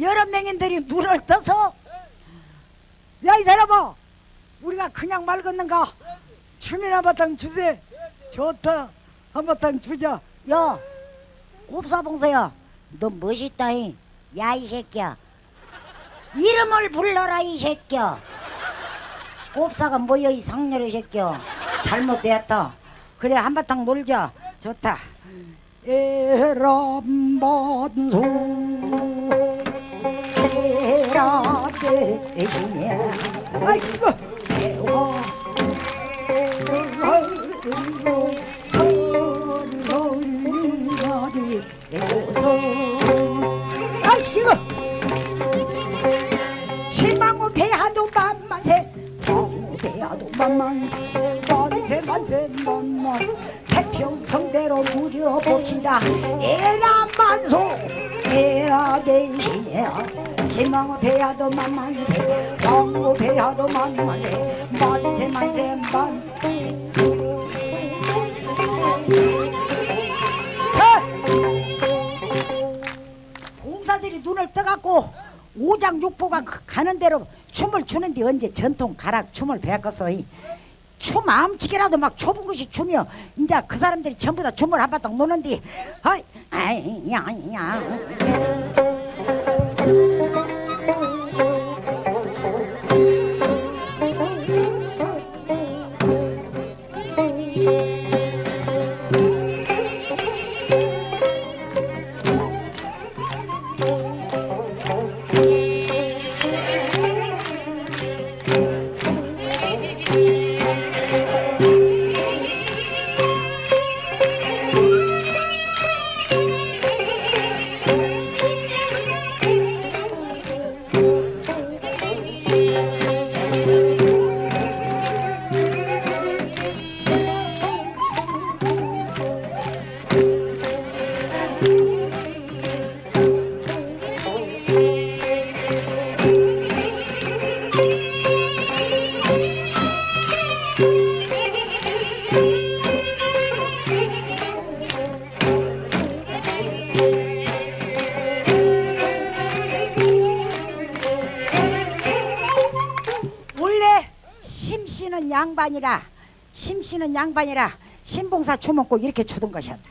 여러 명인들이 눈을 떠서 야 이 사람아 우리가 그냥 말 걷는가 춤이나 한바탕 주세 좋다 한바탕 주자 야, 곱사봉사야, 너 멋있다잉. 야, 이 새끼야. 이름을 불러라, 이 새끼야. 곱사가 뭐여, 이 상렬의 새끼야. 잘못되었다. 그래, 한바탕 놀자. 좋다. 에란반소 아이고 대화 설설이가리 에서 아이고 실망우 배하도 만만세 배하도 만만세 만세 만세 만만 태평성대로 누려봅시다 에라 만소 에라 대 시야 실망우 배하도 만만세 경우 배하도 만만세 만세 만세 만 자! 공사들이 눈을 떠갖고 오장 육보가 그- 가는 대로 춤을 추는데 언제 전통 가락 춤을 배웠겠어 이. 춤 암치기라도 막 좁은 것이 추며 이제 그 사람들이 전부 다 춤을 한 바탕 노는데 아이 아이 야야 원래 심씨는 양반이라 심씨는 양반이라 신봉사 꼭 이렇게 추던 것이었다